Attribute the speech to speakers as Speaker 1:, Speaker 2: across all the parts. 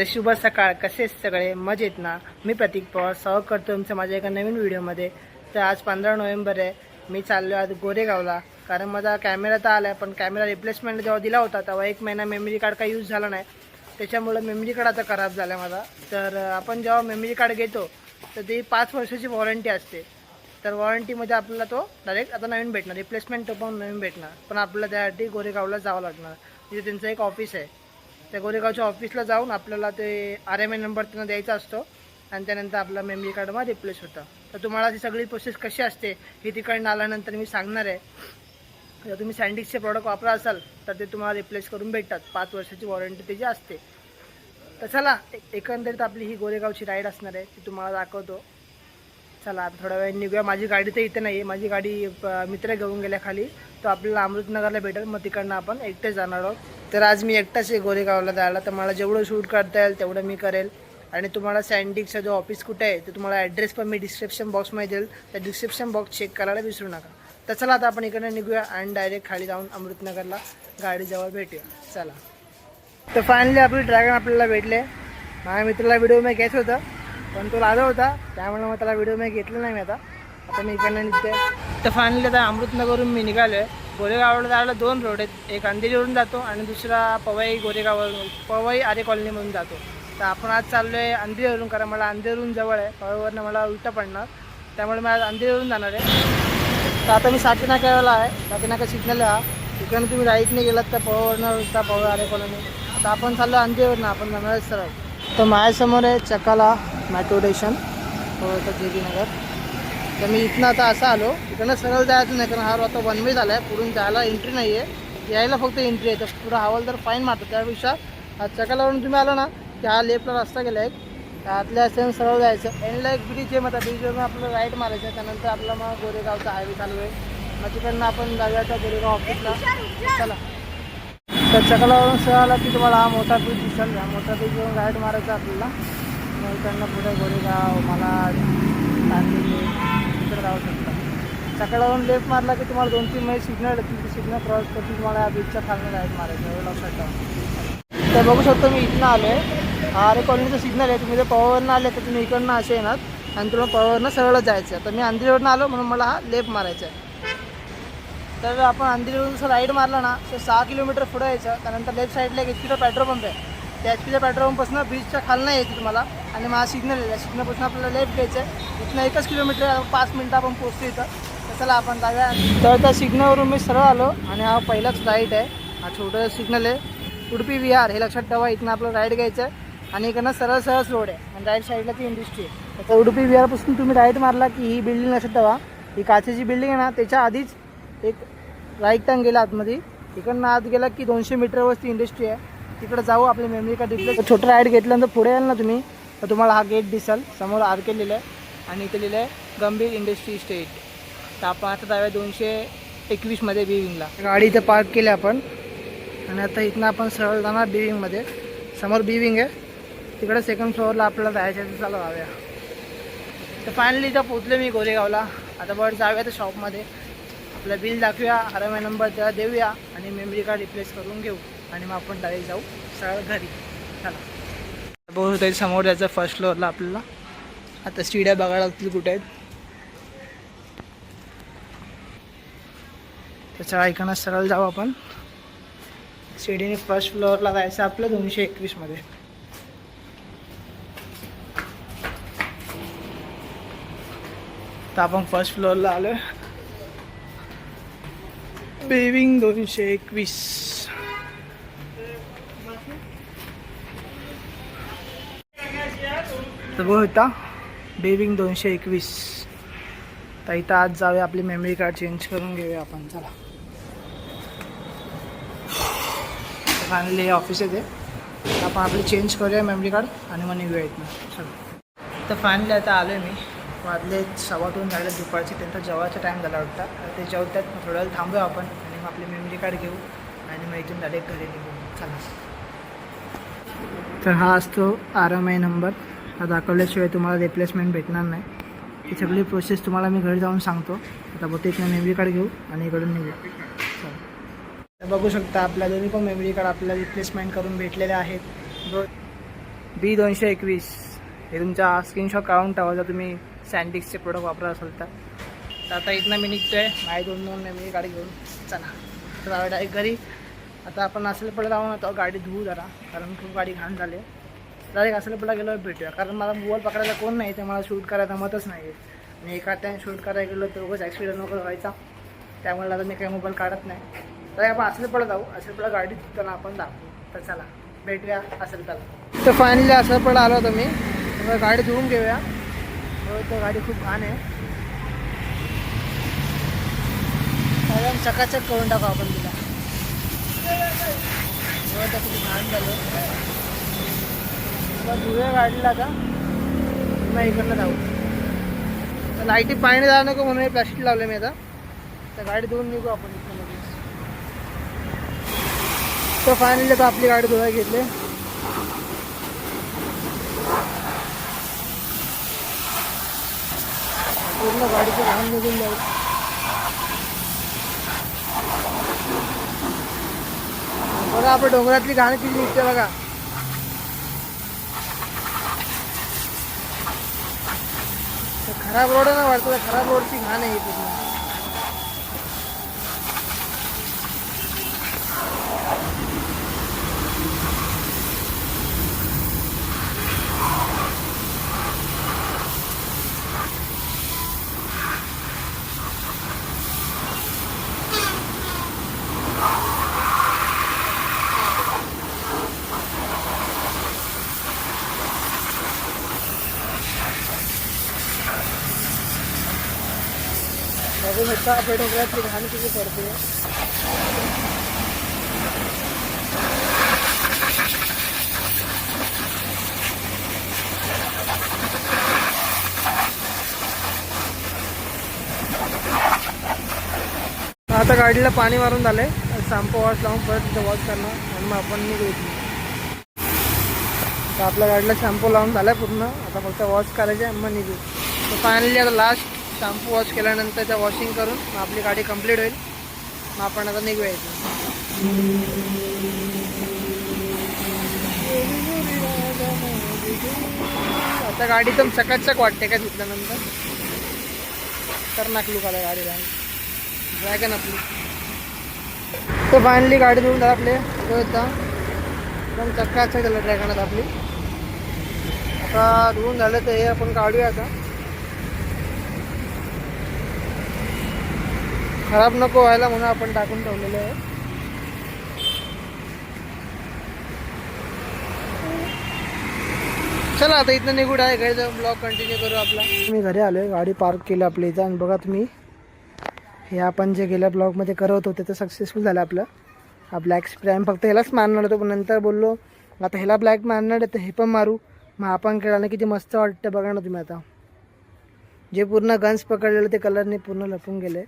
Speaker 1: तर शुभ सकाळ. कसे सगळे? मजेत ना? मी प्रतीक पवार. सहयोग करतो तुमचं माझ्या एका नवीन व्हिडिओमध्ये. तर आज पंधरा नोव्हेंबर आहे. मी चाललो आज गोरेगावला. कारण माझा कॅमेरा तर आला आहे पण कॅमेरा रिप्लेसमेंट जेव्हा दिला होता तेव्हा एक महिना मेमरी कार्ड काही यूज झाला नाही. त्याच्यामुळं मेमरी कार्ड आता खराब झाला आहे माझा. तर आपण जेव्हा मेमरी कार्ड घेतो तर ती पाच वर्षाची वॉरंटी असते. तर वॉरंटीमध्ये आपल्याला तो डायरेक्ट आता नवीन भेटणार. रिप्लेसमेंट तो पण नवीन भेटणार. पण आपल्याला त्यासाठी गोरेगावला जावं लागणार. तिथे त्यांचं एक ऑफिस आहे. त्या गोरेगावच्या ऑफिसला जाऊन आपल्याला ते आर एम ए नंबर त्यांना द्यायचा असतो. आणि त्यानंतर आपला मेमरी कार्डमध्ये रिप्लेस होतं. तर तुम्हाला ती सगळी प्रोसेस कशी असते हे तिकडनं आल्यानंतर मी सांगणार आहे. जर तुम्ही सँडिक्सचे प्रॉडक्ट वापरा असाल तर ते तुम्हाला रिप्लेस करून भेटतात. पाच वर्षाची वॉरंटी त्याची असते. तर चला एकंदरीत आपली ही गोरेगावची राईड असणार आहे ती तुम्हाला दाखवतो. चला आता थोड्या वेळ निघूया. माझी गाडी तर इथे नाही आहे माझी गाडी मित्र घेऊन गेल्या खाली. तो आपल्याला अमृतनगरला भेटेल. मग तिकडनं आपण एकटेच जाणार आहोत. तर आज मी एकटाच आहे गोरेगावला जायला. तर मला जेवढं शूट करता येईल तेवढं मी करेल. आणि तुम्हाला सँडिकचा जो ऑफिस कुठे आहे ते तुम्हाला ॲड्रेस पण मी डिस्क्रिप्शन बॉक्समध्ये देईल. त्या डिस्क्रिप्शन बॉक्स चेक करायला विसरू नका. तर चला आता आपण इकडे निघूया आणि डायरेक्ट खाली जाऊन अमृतनगरला गाडीजवळ भेटूया. चला. तर फायनली आपले ड्रॅगन आपल्याला भेटले. माझ्या मित्राला व्हिडिओ मी घ्यायचं होतं पण तो लादा होता. त्यामुळे मग त्याला व्हिडिओ मी घेतला नाही मी आता. आता मी इकडनं निघते तर फायनली आता अमृतनगरवरून मी निघालो आहे गोरेगावला जायला दोन रोड आहेत. एक अंधेरीवरून जातो आणि दुसरा पवई गोरेगाववरून पवई आरे कॉलनीमधून जातो. तर आपण आज चाललो आहे अंधेरीवरून कारण मला अंधेरीवरून जवळ आहे. पवईवरनं मला उलटं पडणार. त्यामुळे मी आज अंधेरीवरून जाणार आहे. तर आता मी साकीनाक्याला आहे. साकीनाका सिग्नल हा. तिकडनं तुम्ही राईटने गेलात तर पवईवरनं उलटा पवई आरे कॉलनी आता आपण चाललो अंधेरीवरनं. आपण जाणार आहे सरळ. तर माझ्यासमोर आहे चकाला मेट्रो स्टेशन पवईचा जे नगर. तर मी इथनं आता असं आलो. इकडनं सरळ जायचं नाही कारण हा आता वन वे झाला आहे पुढून जायला एंट्री नाही आहे यायला फक्त एंट्री आहे. तर पुढं हवालदार फाईन मारतो त्यापेक्षा हा चकालावरून तुम्ही आलो ना की हा लेफ्टला रस्ता गेला एक आतल्या असल्यानं सरळ जायचं. एंडला एक ब्रिज आहे मग त्या ब्रिजवरून आपलं राईट मारायचं आहे. त्यानंतर आपला मग गोरेगावचा हायवे चालू आहे. मग तिकडनं आपण जाऊयाचा गोरेगाव ऑफिसला चला. तर चकलावरून सरळ आला की तुम्हाला हा मोठा ब्रिज दिसेल. हा मोठा ब्रिजवरून राईट मारायचा आपल्याला. मग त्यांना पुढे गोरेगाव malaड राहू इकडे शकता सकाळवरून लेफ्ट मारला की तुम्हाला दोन तीन महिने सिग्नल येतील सिग्नल क्रॉस करून तुम्हाला या ब्रिजच्या खालनं राईट मारायचं एवढं लक्षात ठेवा तर बघू शकतो मी इथनं आलो आहे आरे कॉलनीचं सिग्नल आहे. तुम्ही जर पवावरनं आले तर तुम्ही इकडनं असे येणार. आणि तुम्हाला पवावरनं सरळच जायचं आहे तर मी अंधेरीवरनं आलो म्हणून मला हा लेफ्ट मारायचा आहे. तर आपण अंधेरीवरून जसं राईड मारला ना तर सहा किलोमीटर पुढं यायचं. त्यानंतर लेफ्ट साईडला एक एच पीचा पेट्रोल पंप आहे. त्या एच पीच्या पेट्रोल पंपपासून ब्रिजच्या खालनं यायचं तुम्हाला. आणि माझा सिग्नल आहे. सिग्नलपासून आपल्याला लेफ्ट घ्यायचं आहे इथनं एकच किलोमीटर पाच मिनटं आपण पोहोचतो इथं. तर चला आपण जाऊया. तर त्या सिग्नलवरून मी सरळ आलो आणि हा पहिलाच राईट आहे. हा छोटं सिग्नल आहे. उडपी विहार हे लक्षात ठेवा इथनं आपलं राईट घ्यायचं आहे आणि इकडनं सरळ सरळ रोड आहे. आणि राईट साईडला ती इंडस्ट्री आहे. तर उडपी विहारपासून तुम्ही राईट मारला की ही बिल्डिंग लक्षात ठेवा. ही काचेची बिल्डिंग आहे ना त्याच्या आधीच एक राईट टर्न गेला आतमध्ये. इकडनं आत गेला की दोनशे मीटरवरती इंडस्ट्री आहे. तिकडे जाऊ आपली मेमरी कार्ड डिप्ले छोटं राईट घेतल्यानंतर पुढे याल ना तुम्ही. तर तुम्हाला हा गेट दिसेल. समोर आर के लिहिलं आहे आणि इथे लिहिलं आहे गंभीर इंडस्ट्री स्टेट तर आपण आता जाऊया दोनशे एकवीसमध्ये बिविंगला गाडी इथं पार्क केली आपण. आणि आता इथनं आपण सरळ जाणार बिविंगमध्ये समोर बिविंग आहे. तिकडे सेकंड फ्लोअरला आपल्याला जायचं आहे चला जाऊया. तर फायनली इथं पोचलो मी गोरेगावला. आता बरं जाऊया तर शॉपमध्ये आपलं बिल दाखवूया आर एम आय नंबर त्याला देऊया आणि मेमरी कार्ड रिप्लेस करून घेऊ. आणि मग आपण डायरेक्ट जाऊ सरळ घरी. चला. बघू तरी समोर जायचं फर्स्ट फ्लोअरला आपल्याला. आता स्टिड्या बघायला लागतील कुठे आहेत. त्याच्या ऐकणं सरळ जाऊ आपण. सीडीने फर्स्ट फ्लोअरला जायचं आपलं दोनशे एकवीसमध्ये तर आपण फर्स्ट फ्लोअरला आलो बेविंग दोनशे एकवीस. तर होता. बेविंग दोनशे एकवीस. तर इथं आज जाऊया आपली मेमरी कार्ड चेंज करून घेऊया आपण. चला. फायनली हे ऑफिस आहे आपण आपली चेंज करूया मेमरी कार्ड आणि मग निघूया इथनं. चला. तर फायनली आता आलो आहे मी. वाजले सव्वा दोन झाले दुपारचे त्यांचा जेवायचा टाईम झाला होता. तर ते जेवतात मग थोडा वेळ थांबूया आपण आणि मग आपली मेमरी कार्ड घेऊ आणि मग इथून डायरेक्ट घरी निघू. चला. तर हा असतो आर एम आय नंबर हा दाखवल्याशिवाय तुम्हाला रिप्लेसमेंट भेटणार नाही. ही सगळी प्रोसेस तुम्हाला मी घरी जाऊन सांगतो. आता बघते इथनं मेमरी कार्ड घेऊ आणि इकडून निघू. चला. तर बघू शकता आपल्या दोन्ही पण मेमरी कार्ड आपल्याला रिप्लेसमेंट करून भेटलेले आहेत. बघ. बी दोनशे एकवीस. हे तुमचा स्क्रीनशॉट काढून ठेवा जर तुम्ही सँडिक्सचे प्रोडक्ट वापरत असाल तर. तर आता इथनं मी निघतोय. माझी दोन दोन मेमरी गाडी घेऊन. चला. तर डायरेक्ट घरी. आता आपण असले पडे आहोत गाडी धुवू जरा. कारण खूप गाडी घाण झाली डायरेक्ट असले पडला भेटूया. कारण मला मोबाईल पकडायला कोण नाही ते मला शूट करायला मतच नाही. मी एका टाइम शूट करायला गेलो तर उगाच ॲक्सिडेंट वगैरे व्हायचा. त्यामुळे आता मी काही मोबाईल काढत नाही. तर आपण असले जाऊ. असले पडा गाडी त्यांना आपण दाखवू. तर चला भेटूया असेल त्याला तर फायनली असं पडा आलो होतो मी. तर गाडी धुवून घेऊया. हो तर गाडी खूप घाण आहे. एकदम चकाचक करून टाकू आपण तिला. हो खूप घाण झालं. मग गाडीला आता मग इकडनं जाऊ. तर लाईटी पाणी जाऊ नको म्हणून प्लास्टिक लावलं मी आता. तर गाडी धुवून निघू आपण इथं लगेच. तर फायनली तर आपली गाडी धुवायला घेतली. पूर्ण गाडीचं घाण निघून जाऊ बघा आपण डोंगरातली घाण किती निघते बघा तर खराब रोड ना वाटतं त्या खराब रोडची घाण आहे ही पूर्ण बघू शकता आपण डोंगरातली घाण किती पडते. आता गाडीला पाणी मारून झालंय. शॅम्पू वॉश लावून परत तिथं वॉश करणार आणि मग आपण निघू आता आपल्या गाडीला शॅम्पू लावून झालाय पूर्ण. आता फक्त वॉश करायचे आणि मग निघू. फायनली आता लास्ट शॅम्पू वॉश केल्यानंतर त्या वॉशिंग करून मग आपली गाडी कंप्लीट होईल. मग आपण आता निघूया आता गाडी एकदम चकाचक वाटते का धुतल्यानंतर तर नाकलू आला गाडीला. ड्रॅगन आपली. तर फायनली गाडी धुवून झाला आपले. तो होता एकदम चक्काचक झालं ड्रॅगनात आपली. आता धुवून झालं तर हे आपण काढूया आता. खराब नको व्हायला म्हणून आपण टाकून ठेवलेलं आहे. चला आता इथनं निघूड आहे घरी जाऊन ब्लॉग कंटिन्यू करू आपला. मी घरी आलोय गाडी पार्क केली आपली इथं. आणि बघा तुम्ही हे आपण जे गेल्या ब्लॉगमध्ये करत होते ते सक्सेसफुल झालं आपलं. हा ब्लॅक स्प्राईम फक्त ह्यालाच मारणार होतो पण नंतर बोललो आता ह्याला ब्लॅक मारणार आहे तर हे पण मारू. मग आपण केल्यानं किती मस्त वाटतं बघा ना तुम्ही आता. जे पूर्ण गन्स पकडलेलं ते कलरने पूर्ण लपून गेले.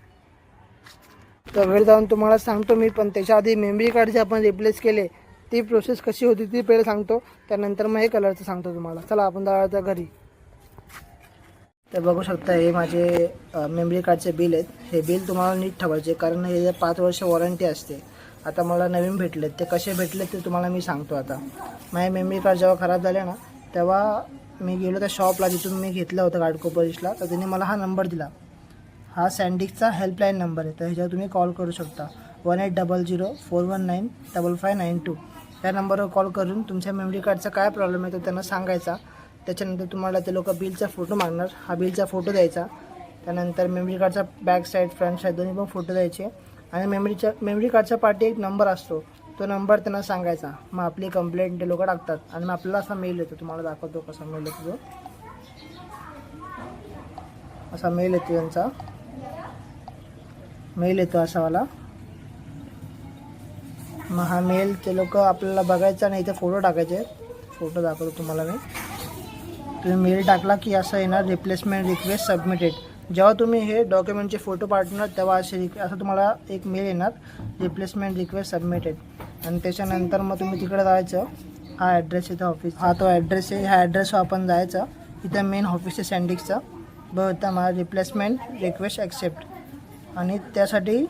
Speaker 1: तर वेळ जाऊन तुम्हाला सांगतो मी पण त्याच्या आधी मेमरी कार्ड जे आपण रिप्लेस केले ती प्रोसेस कशी होती ती पहिले सांगतो. त्यानंतर मग हे कलरचं सांगतो तुम्हाला. चला आपण जाऊया घरी. तर बघू शकता हे माझे मेमरी कार्डचे बिल आहेत. हे बिल तुम्हाला नीट ठेवायचे कारण हे पाच वर्ष वॉरंटी असते आता मला नवीन भेटलेत. ते कसे भेटले ते तुम्हाला मी सांगतो आता. माझे मेमरी कार्ड जेव्हा खराब झाले ना तेव्हा मी गेलो त्या शॉपला जिथून मी घेतलं होतं गाडको पॉलिशला तर त्यांनी मला हा नंबर दिला. हा सँडिकचा हेल्पलाईन नंबर आहे. तर ह्याच्यावर तुम्ही कॉल करू शकता. One eight double zero four one nine double five nine two या नंबरवर कॉल करून तुमच्या मेमरी कार्डचा काय प्रॉब्लेम आहे तो त्यांना सांगायचा. त्याच्यानंतर तुम्हाला ते लोक बिलचा फोटो मागणार. हा बिलचा फोटो द्यायचा. त्यानंतर मेमरी कार्डचा बॅक साईड फ्रंट साईड दोन्ही पण फोटो द्यायचे. आणि मेमरीच्या मेमरी कार्डच्या पाठी एक नंबर असतो. तो नंबर त्यांना सांगायचा. मग आपली कंप्लेंट ते लोक टाकतात. आणि मग आपल्याला असा मेल येतो. तुम्हाला दाखवतो कसा मेल येतो असा मेल येतो त्यांचा. मेल येतो असावाला मग हा मेल ते लोक आपल्याला बघायचा नाही इथे फोटो टाकायचे फोटो दाखवतो तुम्हाला मी. तुम्ही मेल टाकला की असं येणार रिप्लेसमेंट रिक्वेस्ट सबमिटेड जेव्हा तुम्ही हे डॉक्युमेंटचे फोटो पाठवणार तेव्हा असे रिक असं तुम्हाला एक मेल येणार रिप्लेसमेंट रिक्वेस्ट सबमिटेड आणि त्याच्यानंतर मग तुम्ही तिकडे जायचं. हा ॲड्रेस इथं ऑफिस हा तो ॲड्रेस आहे. ह्या ॲड्रेसवर आपण जायचं. इथं मेन ऑफिस आहे सँडिक्सचं बघता मला रिप्लेसमेंट रिक्वेस्ट ॲक्सेप्ट आणि त्यासाठी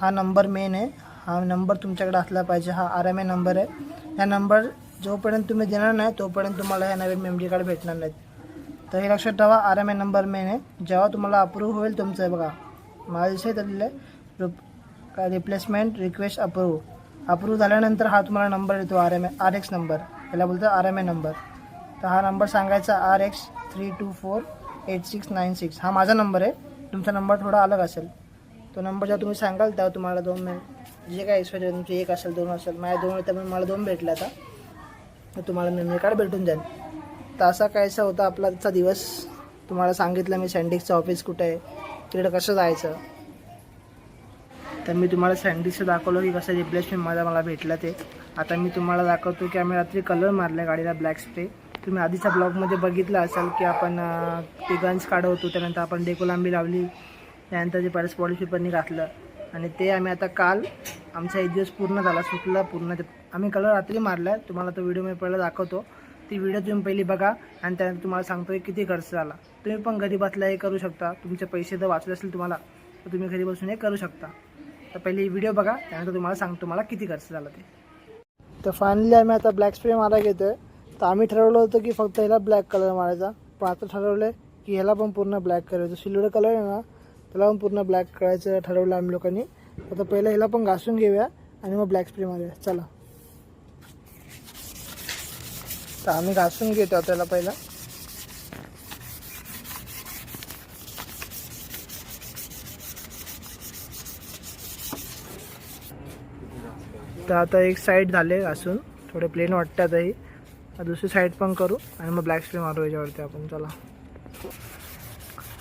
Speaker 1: हा नंबर मेन आहे. हा नंबर तुमच्याकडे असला पाहिजे. हा आर एम ए नंबर आहे. ह्या नंबर जोपर्यंत तुम्ही देणार नाही तोपर्यंत तुम्हाला ह्या नवीन मेमरी कार्ड भेटणार नाहीत. तर हे लक्षात ठेवा R M A number main आहे. जेव्हा तुम्हाला अप्रूव्ह होईल तुमचं आहे बघा. माझं दिसत दिलेलं आहे. रुप- काय रिप्लेसमेंट रिक्वेस्ट अप्रूव्ह अप्रूव्ह झाल्यानंतर हा तुम्हाला नंबर येतो R M R X number याला बोलतो आर एम ए नंबर तर हा नंबर सांगायचा R X three two four eight six nine six हा माझा नंबर आहे. तुमचा नंबर थोडा अलग असेल. तो नंबर जेव्हा तुम्ही सांगाल तेव्हा तुम्हाला दोन मिनिट जे काय एक्सपायरी तुमचे एक असेल दोन असेल माझ्या दोन त्यामुळे मला दोन भेटले आता. तर तुम्हाला मेमरी कार्ड भेटून जाईल तर असा कायसा होता आपला आजचा दिवस. तुम्हाला सांगितलं मी सँडिक्सचं ऑफिस कुठं आहे तिकडे कसं जायचं. तर मी तुम्हाला सँडिक्सचं दाखवलं की कसं रिप्लेसमेंट माझा मला भेटलं ते. आता मी तुम्हाला दाखवतो की आम्ही रात्री कलर मारला गाडीला ब्लॅक स्प्रे तुम्ही आधीच्या ब्लॉगमध्ये बघितलं असाल की आपण ते गन्स काढवतो त्यानंतर आपण डेकोलांबी लावली. त्यानंतर ते परत पॉलिश पेपरनी घातलं. आणि ते आम्ही आता काल आमचा एक दिवस पूर्ण झाला सुटला पूर्ण. ते आम्ही कलर रात्री मारला तुम्हाला तो व्हिडिओ मी पहिला दाखवतो. ती व्हिडिओ तुम्ही पहिली बघा आणि त्यानंतर तुम्हाला सांगतो की किती खर्च झाला. तुम्ही पण घरी बसला हे करू शकता. तुमचे पैसे जर वाचले असेल तुम्हाला तर तुम्ही घरी बसून हे करू शकता. तर पहिली व्हिडिओ बघा त्यानंतर तुम्हाला सांगतो मला किती खर्च झाला ते. तर फायनली आम्ही आता ब्लॅक स्प्रे मारायला घेतो आहे तर आम्ही ठरवलं होतं की फक्त ह्याला ब्लॅक कलर मारायचा. पण आता ठरवलं आहे की ह्याला पण पूर्ण ब्लॅक करायचं सिल्वर कलर आहे ना त्याला पण पूर्ण ब्लॅक करायचं ठरवलं आम्ही लोकांनी. आता पहिलं ह्याला पण घासून घेऊया आणि मग ब्लॅक स्प्रे मारूया. चला. तर आम्ही घासून घेतो त्याला पहिला. तर आता एक साईड झाले घासून. थोडे प्लेन वाटतात दुसरी साईड पण करू आणि मग ब्लॅक स्प्रे मारू याच्यावरती आपण. चला.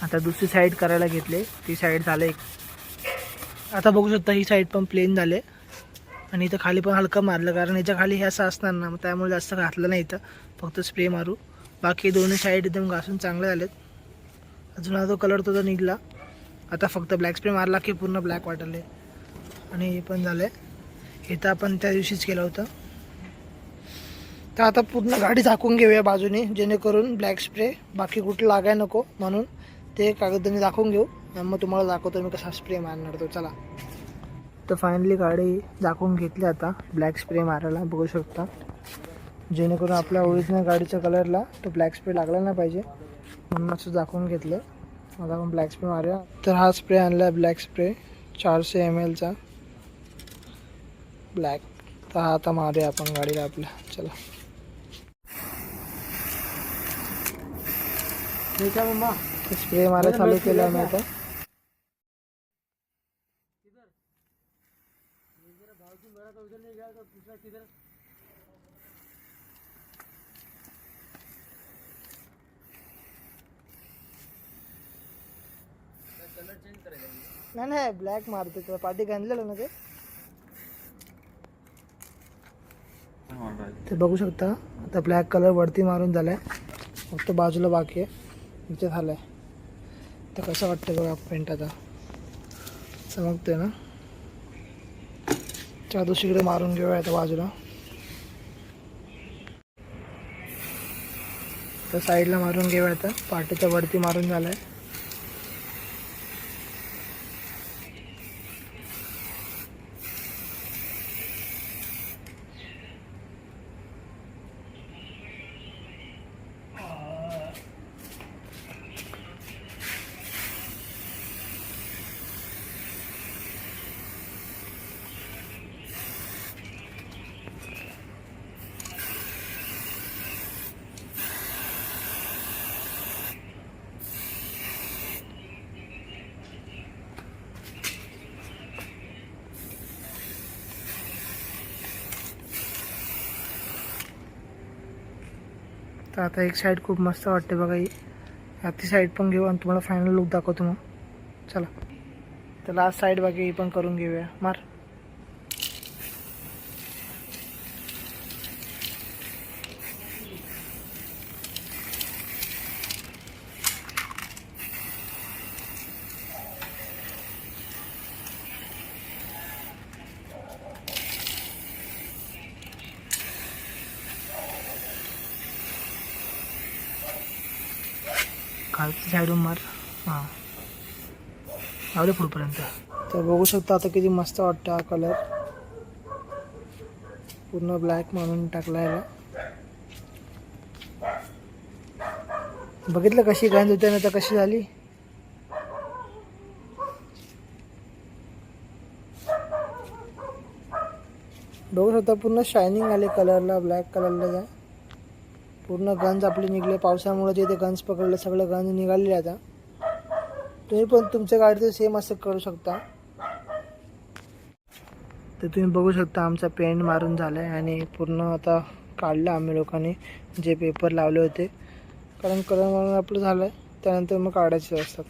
Speaker 1: आता दुसरी साईड करायला घेतले. ती साईड झालं एक. आता बघू शकता ही साईड पण प्लेन झाले आणि इथं खाली पण हलकं मारलं कारण याच्या खाली हे असं असणार ना मग त्यामुळे जास्त घातलं नाही इथं. फक्त स्प्रे मारू. बाकी दोन्ही साईड एकदम घासून चांगले झालेत. अजून हा तो कलर तो निघला आता फक्त ब्लॅक स्प्रे मारला की पूर्ण ब्लॅक वाटले. आणि हे पण झालं. हे इथं आपण त्या दिवशीच केलं होतं. तर आता पूर्ण गाडी झाकून घेऊया बाजूने जेणेकरून ब्लॅक स्प्रे बाकी कुठं लागाय नको म्हणून. ते कागदाने दाखवून घेऊ. आणि मग तुम्हाला दाखवतो मी कसा स्प्रे मारणार तो. चला. तर फायनली गाडी दाखवून घेतली आता. ब्लॅक स्प्रे मारायला बघू शकता. जेणेकरून आपल्या ओरिजिनल गाडीच्या कलरला तो ब्लॅक स्प्रे लागला नाही पाहिजे. म्हणून असं दाखवून घेतलं. आता आपण ब्लॅक स्प्रे मारूया. तर हा स्प्रे आणला ब्लॅक स्प्रे चारशे एम एलचा ब्लॅक तर हा आता मारूया आपण गाडीला आपल्या. चला. ठीक आहे मग स्प्रे मारा चालू केला आम्ही आता. नाही नाही ब्लॅक मारते तुला. पाठी घातलेलं ना ते? ते बघू शकता. आता ब्लॅक कलर वरती मारून झालाय. फक्त बाजूला बाकी आहे. इथे झालाय. तर कसं वाटतं बघा पेंट आता. चमकतोय ना. त्या दुसरीकडे मारून घेऊया आता बाजूला. तर साईडला मारून घेऊया आता. पाठीच्या वरती मारून झालाय. तर आता एक साईड खूप मस्त वाटते बघा ही. ती साईड पण घेऊ आणि तुम्हाला फायनल लुक दाखवतो मग. चला. तर लास्ट साईड बाकी ही पण करून घेऊया. मार. खालच्या साईडून मार. हां. दे पुढपर्यंत. तर बघू शकता आता किती मस्त वाटतं हा कलर पूर्ण ब्लॅक मारून टाकला याला बघितलं कशी गांज होते ना तर कशी झाली? बघू शकता पूर्ण शायनिंग आले कलरला ब्लॅक कलरला जा पूर्ण गंज आपले निघले. पावसामुळे जे ते गंज पकडले. सगळं गंज निघालेले आता. तुम्ही पण तुमच्या गाडीचं सेम असं करू शकता. तर तुम्ही बघू शकता आमचा पेंट मारून झाला आहे आणि पूर्ण आता काढलं आम्ही लोकांनी. जे पेपर लावले होते. कारण कलर मारून आपलं झालं आहे त्यानंतर मग काढायचे असतात.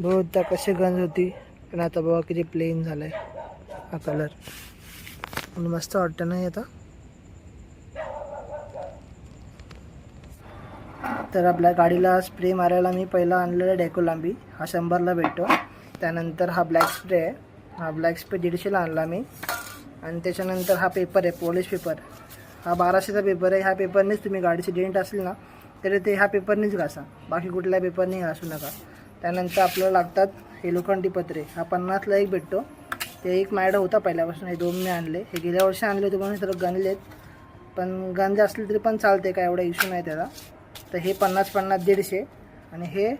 Speaker 1: बहुधा कशी गंज होती. पण आता बघा किती प्लेन झालं आहे हा कलर मस्त वाटतं नाही आता. तर आपल्या गाडीला स्प्रे मारायला मी पहिला आणलेला डेकोलांबी हा शंभरला भेटतो. त्यानंतर हा ब्लॅक स्प्रे आहे. हा ब्लॅक स्प्रे दीडशेला आणला मी. आणि त्याच्यानंतर हा पेपर आहे पॉलिश पेपर हा बाराशेचा पेपर आहे. ह्या पेपरनेच तुम्ही गाडीची डेंट असेल ना तरी ते ह्या पेपरनेच घासा. बाकी कुठल्या पेपरने घासू नका. त्यानंतर आपल्याला लागतात हे लोखंडी पत्रे. हा पन्नासला एक भेटतो. ते एक मायडा होता पहिल्यापासून. हे दोन मी आणले. हे गेल्या वर्षी आणले होते म्हणून तर गणलेत पण गंज असले तरी पण चालते काय एवढा इश्यू नाही त्याला तर हे पन्नास पन्नास दीडशे आणि हे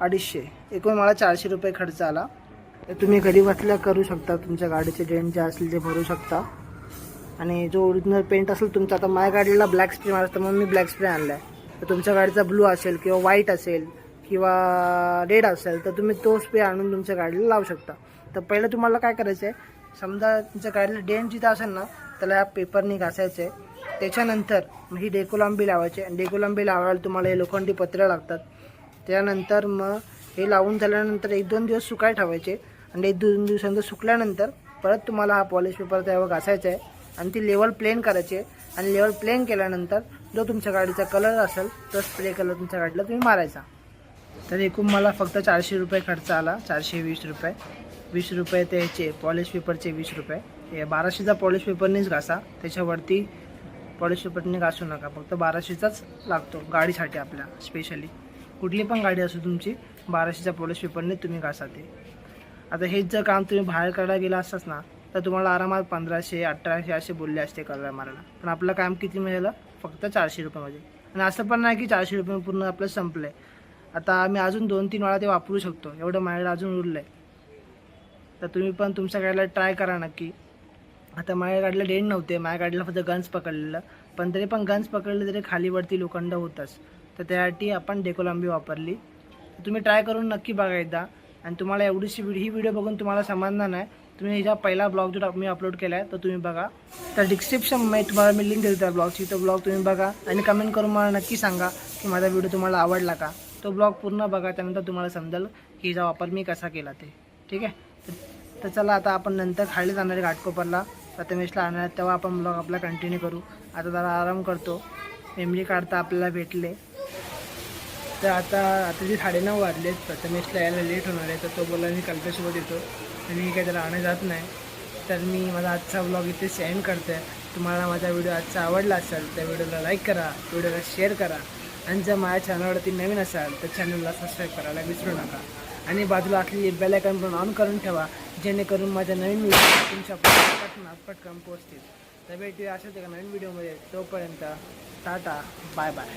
Speaker 1: अडीचशे. एकूण मला चारशे रुपये खर्च आला. तर तुम्ही घरी बसल्या करू शकता. तुमच्या गाडीचे डेंट जे असतील ते भरू शकता. आणि जो ओरिजिनल पेंट असेल तुमचा आता माझ्या गाडीला ब्लॅक स्प्रे मारतं म्हणून मी ब्लॅक स्प्रे आणला आहे तर तुमच्या गाडीचा ब्लू असेल किंवा व्हाईट असेल किंवा रेड असेल तर तुम्ही तो स्प्रे आणून तुमच्या गाडीला लावू शकता. तर पहिलं तुम्हाला काय करायचं आहे समजा तुमच्या गाडीला डेंट जिथं असेल ना त्याला ह्या पेपरनी घासायचं आहे त्याच्यानंतर ही डेकोलांबी लावायची. आणि डेकोलांबी लावायला तुम्हाला हे लोखंडी पत्र लागतात. त्यानंतर मग हे लावून झाल्यानंतर एक दोन दिवस सुकाय ठेवायचे. आणि एक दोन दिवसानंतर सुकल्यानंतर परत तुम्हाला हा पॉलिश पेपर त्यावर घासायचा आहे. आणि ती लेवल प्लेन करायची आहे. आणि लेवल प्लेन केल्यानंतर जो तुमच्या गाडीचा कलर असेल तो स्प्रे कलर तुमच्या गाडीला तुम्ही मारायचा. तर एकूण मला फक्त चारशे रुपये खर्च आला. चारशे वीस रुपये. वीस रुपये त्याचे पॉलिश पेपरचे वीस रुपये. हे बाराशेचा पॉलिश पेपरनेच घासा. त्याच्यावरती पॉलिश पेपरने घासू नका फक्त बाराशेचाच लागतो गाडीसाठी आपल्या स्पेशली कुठली पण गाडी असो तुमची बाराशेच्या पॉलिश पेपरने तुम्ही घासा ते. आता हेच जर काम तुम्ही बाहेर करायला गेला असताच ना तर तुम्हाला आरामात पंधराशे अठराशे असे बोलले असते कलर मारायला. पण आपलं काम किती मिळालं? फक्त चारशे रुपयामध्ये आणि असं पण नाही की चारशे रुपये पूर्ण आपलं संपलं आहे आता आम्ही अजून दोन तीन वेळा ते वापरू शकतो. एवढं माझ्याकडे अजून उरलं आहे तर तुम्ही पण तुमच्या गाडीला ट्राय करा नक्की. आता माझ्या गाडीला डेंट नव्हते माझ्या गाडीला फक्त गन्स पकडलेलं. पण तरी पण गन्स पकडले तरी खालीवरती लोखंड होतंच. तर त्यासाठी आपण डेकोलांबी वापरली. तुम्ही ट्राय करून नक्की बघा एकदा. आणि तुम्हाला एवढीशी व्हिडिओ ही व्हिडिओ बघून तुम्हाला समजणार नाही तुम्ही हिचा पहिला ब्लॉग जो मी अपलोड केला आहे तो तुम्ही बघा. तर डिस्क्रिप्शनमध्ये तुम्हाला मी लिंक देतो त्या ब्लॉगची तो ब्लॉग तुम्ही बघा आणि कमेंट करून मला नक्की सांगा की माझा व्हिडिओ तुम्हाला आवडला का. तो ब्लॉग पूर्ण बघा त्यानंतर तुम्हाला समजेल की हिचा वापर मी कसा केला ते. ठीक आहे? तर- चला आता आपण नंतर खाली जाणार घाटकोपरला प्रथमेशला आणणार तेव्हा आपण ब्लॉग आपला कंटिन्यू करू. आता जरा आराम करतो. मेमरी काढता आपल्याला भेटले. तर आता आता जे साडेनऊ वाजले. प्रथमेशला यायला लेट होणार आहे तर तो बोला मी कल्पेसोबत येतो. आणि मी काही त्याला आणं जात नाही. तर मी माझा आजचा ब्लॉग इथे सेंड करते. तुम्हाला माझा व्हिडिओ आजचा आवडला असेल तर व्हिडिओला लाईक करा व्हिडिओला शेअर करा. आणि जर माझ्या चॅनलवरती नवीन असाल तर चॅनलला सबस्क्राईब करायला विसरू नका. आणि बाजूला असलेली बेलायकन पण ऑन करून ठेवा. जेणेकरून माझ्या नवीन व्हिडिओ तुमच्या पटकन पटकन पोहोचतील. तर भेटूया अशाच एका नवीन व्हिडिओमध्ये तोपर्यंत टाटा बाय बाय